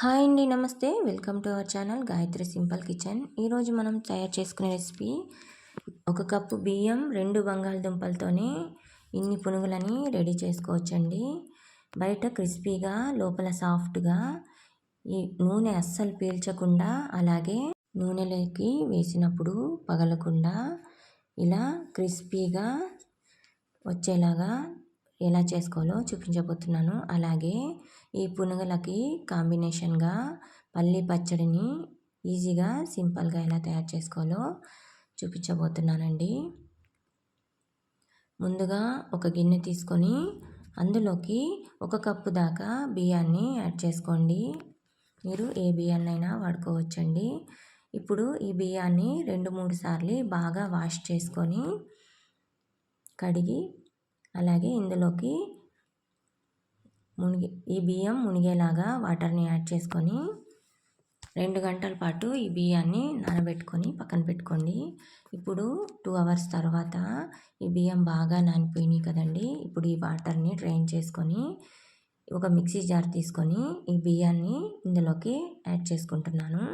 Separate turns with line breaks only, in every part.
Hi అండి నమస్తే. Welcome to our channel Gayatri simple kitchen. ఈరోజు మనం తయారు చేసుకునే రెసిపీ ఒక కప్పు బియ్యం రెండు బంగాళదుంపలతోనే ఇన్ని పునుగులని రెడీ చేసుకోవచ్చండి. బయట క్రిస్పీగా లోపల సాఫ్ట్గా ఈ నూనె అస్సలు పీల్చకుండా అలాగే నూనెలోకి వేసినప్పుడు పగలకుండా ఇలా క్రిస్పీగా వచ్చేలాగా ఎలా చేసుకోవాలో చూపించబోతున్నాను. అలాగే ఈ పునుగులకి కాంబినేషన్గా పల్లి పచ్చడిని ఈజీగా సింపుల్గా ఎలా తయారు చేసుకోవాలో చూపించబోతున్నానండి. ముందుగా ఒక గిన్నె తీసుకొని అందులోకి ఒక కప్పు దాకా బియ్యాన్ని యాడ్ చేసుకోండి. మీరు ఏ బియ్యాన్నైనా వాడుకోవచ్చండి. ఇప్పుడు ఈ బియ్యాన్ని రెండు మూడు సార్లు బాగా వాష్ చేసుకొని కడిగి అలాగే ఇందులోకి మునిగి ఈ బియ్యం మునిగేలాగా వాటర్ని యాడ్ చేసుకొని రెండు గంటల పాటు ఈ బియ్యాన్ని నానబెట్టుకొని పక్కన పెట్టుకోండి. ఇప్పుడు టూ అవర్స్ తర్వాత ఈ బియ్యం బాగా నానిపోయినాయి కదండి. ఇప్పుడు ఈ వాటర్ని డ్రైన్ చేసుకొని ఒక మిక్సీ జార్ తీసుకొని ఈ బియ్యాన్ని ఇందులోకి యాడ్ చేసుకుంటున్నాను.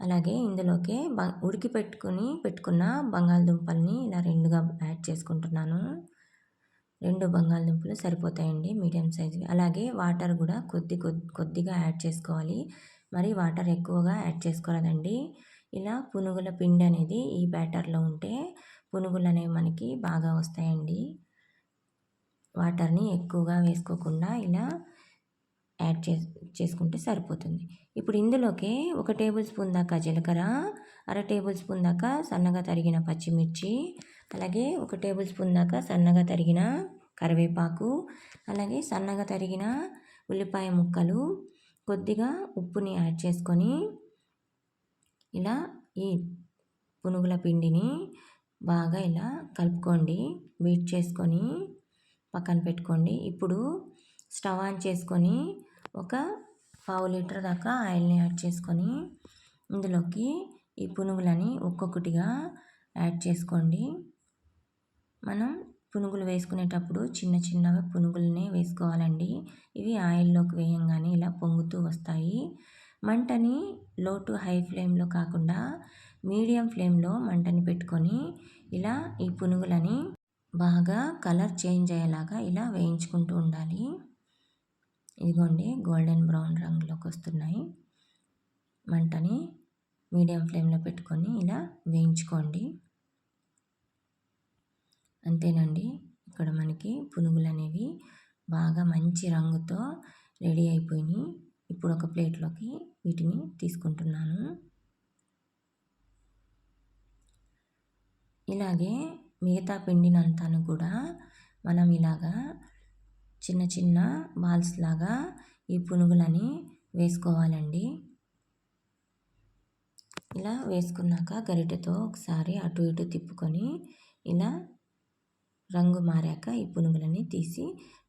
అలాగే ఇందులోకి బ ఉడికి పెట్టుకొని పెట్టుకున్న బంగాళదుంపల్ని ఇలా రెండుగా యాడ్ చేసుకుంటున్నాను. రెండు బంగాళదుంపలు సరిపోతాయండి మీడియం సైజు అలాగే వాటర్ కూడా కొద్ది కొద్దిగా యాడ్ చేసుకోవాలి. మరి వాటర్ ఎక్కువగా యాడ్ చేసుకోరాదండి. ఇలా పునుగుల పిండి అనేది ఈ బ్యాటర్లో ఉంటే పునుగులు అనేవి మనకి బాగా వస్తాయండి. వాటర్ని ఎక్కువగా వేసుకోకుండా ఇలా యాడ్ చే చేసుకుంటే సరిపోతుంది. ఇప్పుడు ఇందులోకి ఒక టేబుల్ స్పూన్ దాకా జీలకర్ర అర టేబుల్ స్పూన్ దాకా సన్నగా తరిగిన పచ్చిమిర్చి అలాగే ఒక టేబుల్ స్పూన్ దాకా సన్నగా తరిగిన కరివేపాకు అలాగే సన్నగా తరిగిన ఉల్లిపాయ ముక్కలు కొద్దిగా ఉప్పుని యాడ్ చేసుకొని ఇలా ఈ పునుగుల పిండిని బాగా ఇలా కలుపుకోండి. బీట్ చేసుకొని పక్కన పెట్టుకోండి. ఇప్పుడు స్టవ్ ఆన్ చేసుకొని ఒక పావు లీటర్ దాకా ఆయిల్ని యాడ్ చేసుకొని ఇందులోకి ఈ పునుగులని ఒక్కొక్కటిగా యాడ్ చేసుకోండి. మనం పునుగులు వేసుకునేటప్పుడు చిన్న చిన్నగా పునుగులనే వేసుకోవాలండి. ఇవి ఆయిల్లోకి వేయంగానే ఇలా పొంగుతూ వస్తాయి. మంటని లో టు హై ఫ్లేమ్లో కాకుండా మీడియం ఫ్లేమ్లో మంటని పెట్టుకొని ఇలా ఈ పునుగులని బాగా కలర్ చేంజ్ అయ్యేలాగా ఇలా వేయించుకుంటూ ఉండాలి. ఇదిగోండి గోల్డెన్ బ్రౌన్ రంగులోకి వస్తున్నాయి మంటని మీడియం ఫ్లేమ్లో పెట్టుకొని ఇలా వేయించుకోండి. అంతేనండి ఇక్కడ మనకి పునుగులు అనేవి బాగా మంచి రంగుతో రెడీ అయిపోయినాయి. ఇప్పుడు ఒక ప్లేట్లోకి వీటిని తీసుకుంటున్నాను. ఇలాగే మిగతా పిండినంతాను కూడా మనం ఇలాగా చిన్న చిన్న బాల్స్ లాగా ఈ పునుగులని వేసుకోవాలండి. ఇలా వేసుకున్నాక గరిటెతో ఒకసారి అటు ఇటు తిప్పుకొని ఇలా రంగు మారాక ఈ పునుగులని తీసి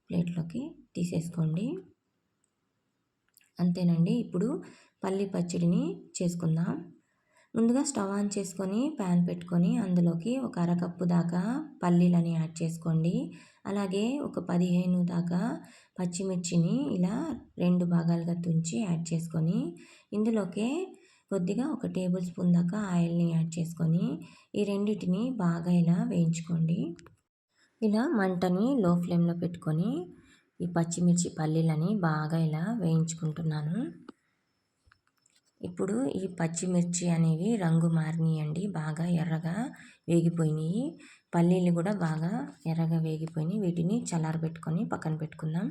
ప్లేట్లోకి తీసేసుకోండి. అంతేనండి ఇప్పుడు పల్లి పచ్చడిని చేసుకుందాం. ముందుగా స్టవ్ ఆన్ చేసుకొని ప్యాన్ పెట్టుకొని అందులోకి ఒక అరకప్పు దాకా పల్లీలని యాడ్ చేసుకోండి. అలాగే ఒక పదిహేను దాకా పచ్చిమిర్చిని ఇలా రెండు భాగాలుగా తుంచి యాడ్ చేసుకొని ఇందులోకే కొద్దిగా ఒక టేబుల్ స్పూన్ దాకా ఆయిల్ని యాడ్ చేసుకొని ఈ రెండింటిని బాగా ఇలా వేయించుకోండి. ఇలా మంటని లో ఫ్లేమ్లో పెట్టుకొని ఈ పచ్చిమిర్చి పల్లీలని బాగా ఇలా వేయించుకుంటున్నాను. ఇప్పుడు ఈ పచ్చిమిర్చి అనేవి రంగు మారినాయండి బాగా ఎర్రగా వేగిపోయినాయి. పల్లీలు కూడా బాగా ఎర్రగా వేగిపోయినాయి. వీటిని చల్లారబెట్టుకొని పక్కన పెట్టుకుందాం.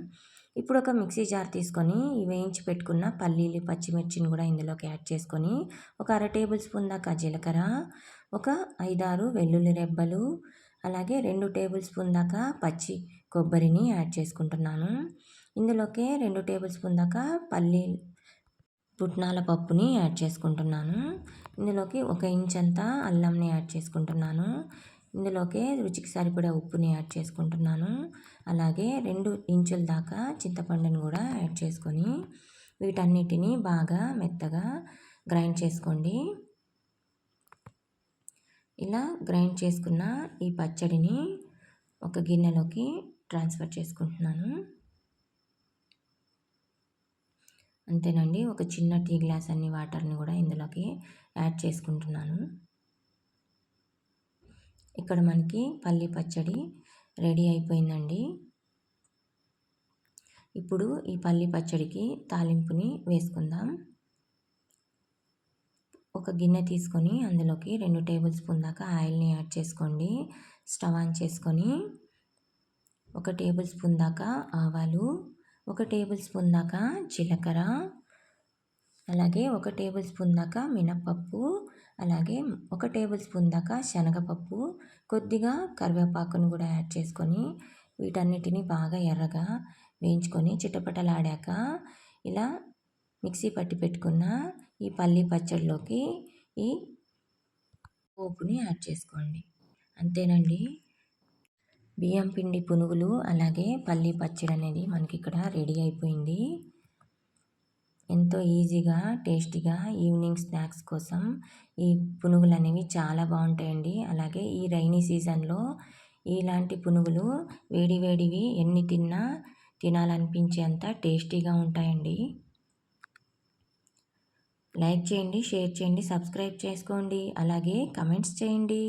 ఇప్పుడు ఒక మిక్సీ జార్ తీసుకొని వేయించి పెట్టుకున్న పల్లీలు పచ్చిమిర్చిని కూడా ఇందులోకి యాడ్ చేసుకొని ఒక అర టేబుల్ స్పూన్ దాకా జీలకర్ర ఒక ఐదారు వెల్లుల్లి రెబ్బలు అలాగే రెండు టేబుల్ స్పూన్ దాకా పచ్చి కొబ్బరిని యాడ్ చేసుకుంటున్నాను. ఇందులోకి రెండు టేబుల్ స్పూన్ దాకా పల్లి పుట్నాల పప్పుని యాడ్ చేసుకుంటున్నాను. ఇందులోకి ఒక ఇంచ్ అంతా అల్లంని యాడ్ చేసుకుంటున్నాను. ఇందులోకి రుచికి సరిపడే ఉప్పుని యాడ్ చేసుకుంటున్నాను. అలాగే రెండు ఇంచుల దాకా చింతపండుని కూడా యాడ్ చేసుకొని వీటన్నిటిని బాగా మెత్తగా గ్రైండ్ చేసుకోండి. ఇలా గ్రైండ్ చేసుకున్న ఈ పచ్చడిని ఒక గిన్నెలోకి ట్రాన్స్ఫర్ చేసుకుంటున్నాను. అంతేనండి. ఒక చిన్న టీ గ్లాస్ అన్ని వాటర్ని కూడా ఇందులోకి యాడ్ చేసుకుంటున్నాను. ఇక్కడ మనకి పల్లి పచ్చడి రెడీ అయిపోయిందండి. ఇప్పుడు ఈ పల్లి పచ్చడికి తాలింపుని వేసుకుందాం. ఒక గిన్నె తీసుకొని అందులోకి రెండు టేబుల్ స్పూన్ దాకా ఆయిల్ని యాడ్ చేసుకోండి. స్టవ్ ఆన్ చేసుకొని ఒక టేబుల్ స్పూన్ దాకా ఆవాలు ఒక టేబుల్ స్పూన్ దాకా జీలకర్ర అలాగే ఒక టేబుల్ స్పూన్ దాకా మినపప్పు అలాగే ఒక టేబుల్ స్పూన్ దాకా శనగపప్పు కొద్దిగా కరివేపాకును కూడా యాడ్ చేసుకొని వీటన్నిటిని బాగా ఎర్రగా వేయించుకొని చిటపటలాడాక ఇలా మిక్సీ పట్టి పెట్టుకున్న ఈ పల్లి పచ్చడిలోకి ఈ పోపుని యాడ్ చేసుకోండి. అంతేనండి. బియ్యం పిండి పునుగులు అలాగే పల్లి పచ్చడి అనేది మనకి ఇక్కడ రెడీ అయిపోయింది. ఎంతో ఈజీగా టేస్టీగా ఈవినింగ్ స్నాక్స్ కోసం ఈ పునుగులు అనేవి చాలా బాగుంటాయండి. అలాగే ఈ రైనీ సీజన్లో ఇలాంటి పునుగులు వేడి వేడివి ఎన్ని తిన్నా తినాలనిపించేంత టేస్టీగా ఉంటాయండి. లైక్ చేయండి షేర్ చేయండి సబ్స్క్రైబ్ చేసుకోండి అలాగే కమెంట్స్ చేయండి.